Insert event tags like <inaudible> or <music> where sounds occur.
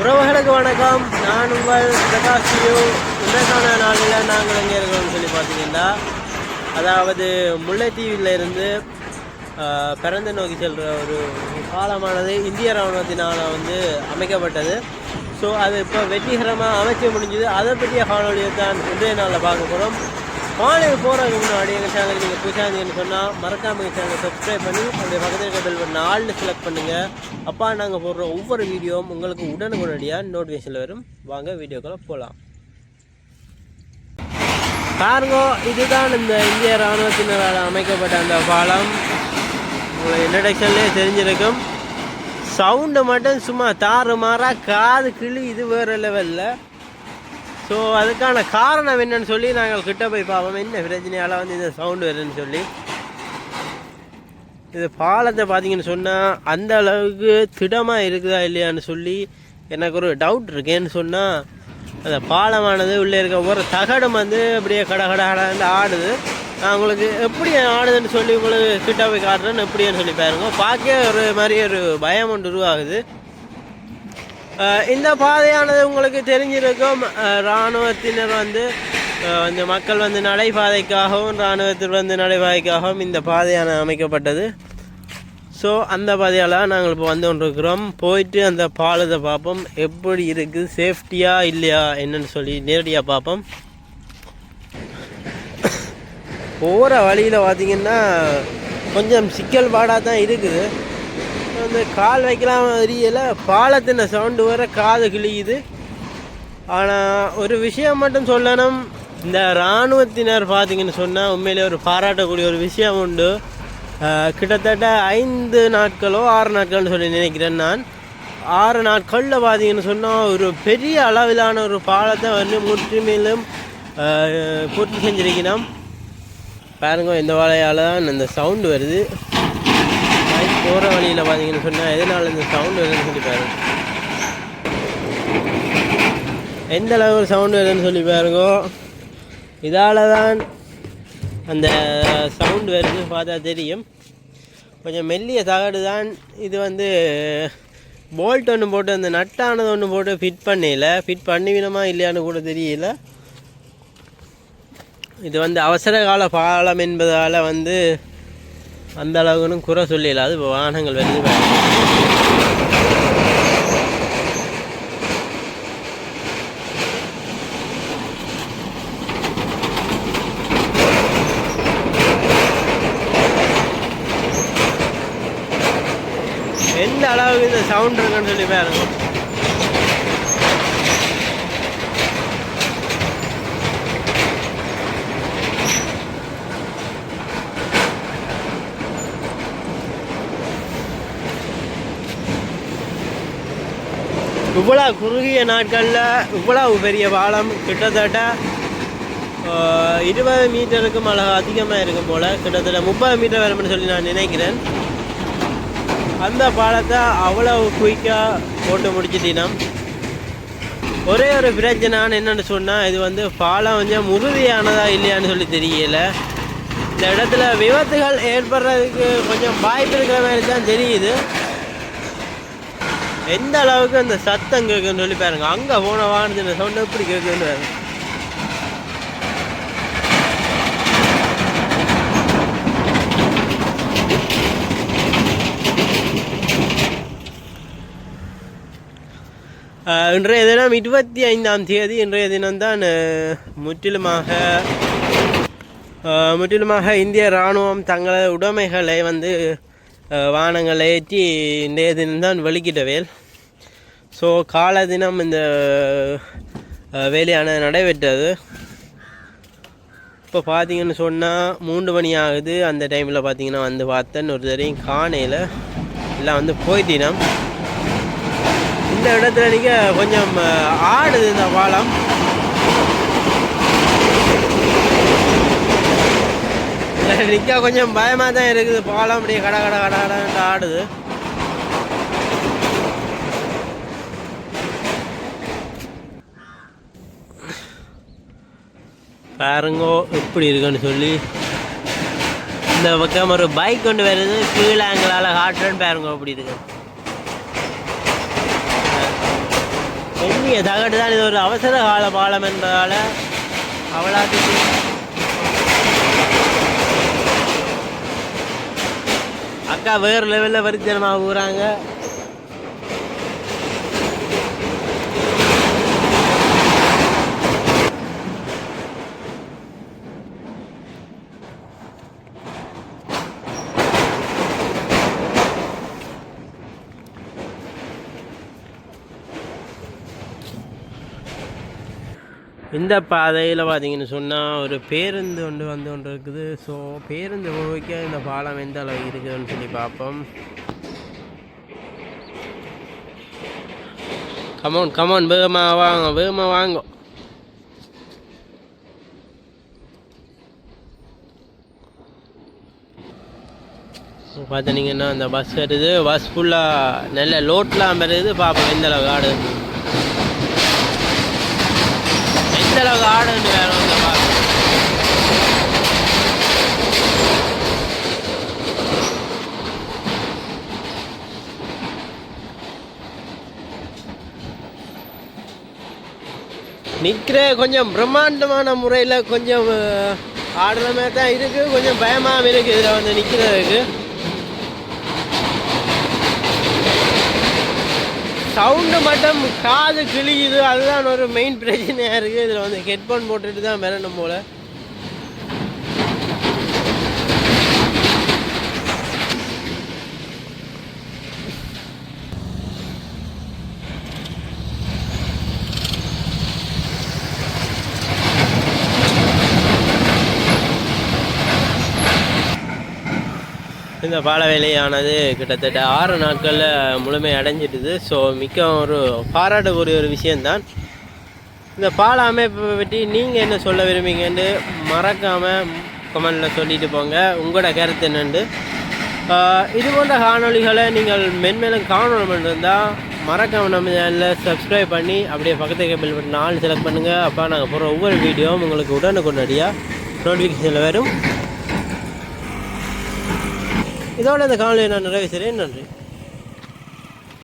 உறவுகளுக்கு வணக்கம். நான் உங்கள் பிரகாஷியோ இன்றைக்கான நாளில் நாங்கள் எங்கே இருக்கிறோம்னு சொல்லி பார்த்தீங்கன்னா அதாவது முல்லைத்தீவில் இருந்து பிறந்த நோக்கி செல்கிற ஒரு பாலமானது இந்திய இராணுவத்தினால் வந்து அமைக்கப்பட்டது. ஸோ அது இப்போ வெற்றிகரமாக அமைச்சு முடிஞ்சுது. அதை பற்றிய காணொலியை தான் இன்றைய நாளில் பார்க்க போகிறோம் மாலையில் போகிறதுக்கு முன்னாடி எங்கள் சேனலுக்கு நீங்கள் புதுசாக இருந்தீங்கன்னு சொன்னால் மறக்காம எங்கள் சேனலை சப்ஸ்கிரைப் பண்ணி அப்படியே பக்கத்தில் இருக்க பெல் பண்ண ஆள்னு செலக்ட் பண்ணுங்கள் அப்பா நாங்கள் போடுற ஒவ்வொரு வீடியோவும் உங்களுக்கு உடனுக்குடனடியாக நோட்டிஃபிகேஷனில் வரும். வாங்க வீடியோக்குள்ளே போகலாம் பாருங்க இதுதான் இந்த இந்திய இராணுவத்தினரால் அமைக்கப்பட்ட அந்த பாலம். உங்களுக்கு இன்ட்ரடக்ஷன்லேயே தெரிஞ்சிருக்கும். சவுண்டு மட்டும் சும்மா தாறு மாறாக காது கிளி இது வேறு லெவலில் ஸோ அதுக்கான காரணம் என்னன்னு சொல்லி நாங்கள் கிட்ட போய் பார்ப்போம். என்ன பிரச்சனையால் வந்து இந்த சவுண்டு வருதுன்னு சொல்லி. இது பாலத்தை பார்த்தீங்கன்னு சொன்னால் அந்த அளவுக்கு திடமாக இருக்குதா இல்லையான்னு சொல்லி எனக்கு ஒரு டவுட் இருக்கேன்னு சொன்னால் அந்த பாலமானது உள்ளே இருக்க ஒரு தகடம் வந்து அப்படியே கட கட ஆடுது. நான் உங்களுக்கு எப்படி ஆடுதுன்னு சொல்லி உங்களுக்கு கிட்ட போய் காட்டுறேன்னு எப்படின்னு சொல்லி பாருங்க. பார்க்க ஒரு மாதிரி ஒரு பயம் ஒன்று உருவாகுது. இந்த பாதையானது உங்களுக்கு தெரிஞ்சிருக்கும். இராணுவத்தினர் வந்து வந்து இந்த மக்கள் வந்து நடைபாதைக்காகவும் இராணுவத்தில் வந்து நடைபாதைக்காகவும் இந்த பாதையான அமைக்கப்பட்டது. ஸோ அந்த பாதையால் நாங்கள் இப்போ வந்து கொண்டிருக்கிறோம். போயிட்டு அந்த பாலத்தை பார்ப்போம். எப்படி இருக்குது சேஃப்டியாக இல்லையா? என்னன்னு சொல்லி நேரடியாக பார்ப்போம். போகிற வழியில் பார்த்தீங்கன்னா கொஞ்சம் சிக்கல் பாடாக தான் இருக்குது. வந்து கால் வைக்கலாம் தெரியல. பாலத்தின சவுண்டு வர காது கிழியுது. ஆனால் ஒரு விஷயம் மட்டும் சொல்லணும். இந்த இராணுவத்தினர் பார்த்தீங்கன்னு சொன்னால் உண்மையிலே ஒரு பாராட்டக்கூடிய ஒரு விஷயம் உண்டு. கிட்டத்தட்ட ஐந்து நாட்களோ ஆறு நாட்கள்னு சொல்லி நினைக்கிறேன் நான். ஆறு நாட்களில் பார்த்தீங்கன்னு சொன்னால் ஒரு பெரிய அளவிலான ஒரு பாலத்தை வந்து முற்றுமையிலும் பூர்த்தி செஞ்சிருக்கணும். பாருங்க இந்த வாழையால் தான் இந்த சவுண்டு வருது. பைக் போகிற வழியில் பார்த்தீங்கன்னு சொன்னால் எதனால் இந்த சவுண்டு வருதுன்னு சொல்லி பாருங்க. எந்த அளவு சவுண்டு வருதுன்னு சொல்லி பாருங்க. இதால் தான் அந்த சவுண்டு வருது பார்த்தா தெரியும். கொஞ்சம் மெல்லிய தகடு தான் இது வந்து போல்ட் ஒன்று போட்டு அந்த நட்டானது ஒன்று போட்டு ஃபிட் பண்ணல ஃபிட் பண்ணிவினமா இல்லையான்னு கூட தெரியல. இது வந்து அவசர கால பாலம் என்பதால் வந்து அந்த அளவுன்னு குறை சொல்லிடலாம் இப்போ வாகனங்கள் வருது எந்த அளவுக்கு இந்த சவுண்ட் இருக்குன்னு சொல்லி பாருங்க. இவ்வளோ குறுகிய நாட்களில் இவ்வளவு பெரிய பாலம் கிட்டத்தட்ட இருபது மீட்டருக்கும் அழகு அதிகமாக இருக்கும் போல் கிட்டத்தட்ட முப்பது மீட்டர் வரும்னு சொல்லி நான் நினைக்கிறேன். அந்த பாலத்தை அவ்வளவு குயிக்காக போட்டு முடிச்சிட்டினோம் ஒரே ஒரு பிரச்சனை என்னென்னு சொன்னால் இது வந்து பாலம் கொஞ்சம் உறுதியானதா இல்லையான்னு சொல்லி தெரியல. இந்த இடத்துல விபத்துகள் ஏற்படுறதுக்கு கொஞ்சம் வாய்ப்பு இருக்கிற மாதிரி தான் தெரியுது. எந்த அளவுக்கு அந்த சத்தம் கேட்குன்னு சொல்லி பாருங்க. அங்கே போன வாகனத்தின் சவுண்ட் எப்படி கேட்குன்னு இன்றைய தினம் இருபத்தி ஐந்தாம் தேதி. இன்றைய தினம்தான் முற்றிலுமாக முற்றிலுமாக இந்திய இராணுவம் தங்களது உடைமைகளை வந்து வானங்களை ஏற்றி இன்றைய தினம்தான் வெளிக்கிட்டவேல் ஸோ கால தினம் இந்த வேலையானது நடைபெற்றது. இப்போ பார்த்தீங்கன்னு சொன்னால் மூன்று மணி ஆகுது. அந்த டைமில் பார்த்தீங்கன்னா வந்து பார்த்தேன் ஒரு தரையும் காணையில் எல்லாம் வந்து போயிட்டினோம். இந்த இடத்துல நீங்கள் கொஞ்சம் ஆடுது இந்த பாலம் <laughs> நிற்க கொஞ்சம் பயமாக தான் இருக்குது. பாலம் அப்படியே கட கட கட கடன்னு ஆடுது. பாருங்கோ எப்படி இருக்குன்னு சொல்லி. இந்த பக்கம் ஒரு பைக் கொண்டு வருது. கீழே எங்களால் காட்டுறேன்னு பாருங்க அப்படி இருக்கு. பெரிய தகட்டு தான் இது ஒரு அவசர கால பாலம் என்பதால் அவ்வளோ அக்கா வேறு லெவலில் வரித்தனமாக ஊறாங்க. இந்த பாதையில் பார்த்தீங்கன்னு சொன்னால் ஒரு பேருந்து ஒன்று வந்து கொண்டு இருக்குது ஸோ பேருந்து போய்க்க இந்த பாலம் எந்த அளவு இருக்குதுன்னு சொல்லி பார்ப்போம் கமோன் கமோன் வேகமாக வாங்க வேகமாக வாங்க. பார்த்தீங்கன்னா அந்த பஸ் வருது. பஸ் ஃபுல்லாக நல்ல லோட்லாம் வருது. பார்ப்போம் எந்த அளவு ஆடு. அளவுக்கு ஆடு ஆடுன்னு வேற இந்த மாதிரி நிற்கிற கொஞ்சம் பிரம்மாண்டமான முறையில் கொஞ்சம் ஆடுற மாதிரி தான் இருக்குது கொஞ்சம் பயமாகவும் இருக்குது இதில் வந்து நிற்கிறதுக்கு சவுண்டு மட்டும் காது கிழியுது. அதுதான் ஒரு மெயின் பிரச்சனையாக இருக்குது இதில் வந்து ஹெட்ஃபோன் போட்டுட்டு தான் வரணும் போல். இந்த பால வேலையானது கிட்டத்தட்ட ஆறு நாட்களில் முழுமை அடைஞ்சிட்டுது. ஸோ மிக்க ஒரு பாராட்டக்கூடிய ஒரு விஷயந்தான் இந்த பால அமைப்பை பற்றி நீங்கள் என்ன சொல்ல விரும்புங்கன்னு மறக்காமல் கமெண்டில் சொல்லிட்டு போங்க. உங்களோட கருத்து என்னென்று இது போன்ற காணொளிகளை நீங்கள் மென்மேலும் காணணும் இருந்தால் மறக்காம நம்ம சேனலில் சப்ஸ்கிரைப் பண்ணி அப்படியே பக்கத்துக்கு பில் பண்ணி நாலு செலக்ட் பண்ணுங்கள் அப்போ நாங்கள் போகிற ஒவ்வொரு வீடியோவும் உங்களுக்கு உடனுக்குடனடியாக நோட்டிஃபிகேஷனில் வரும். இதோட இந்த காணொலியை நான் நிறைவு செய்கிறேன். நன்றி.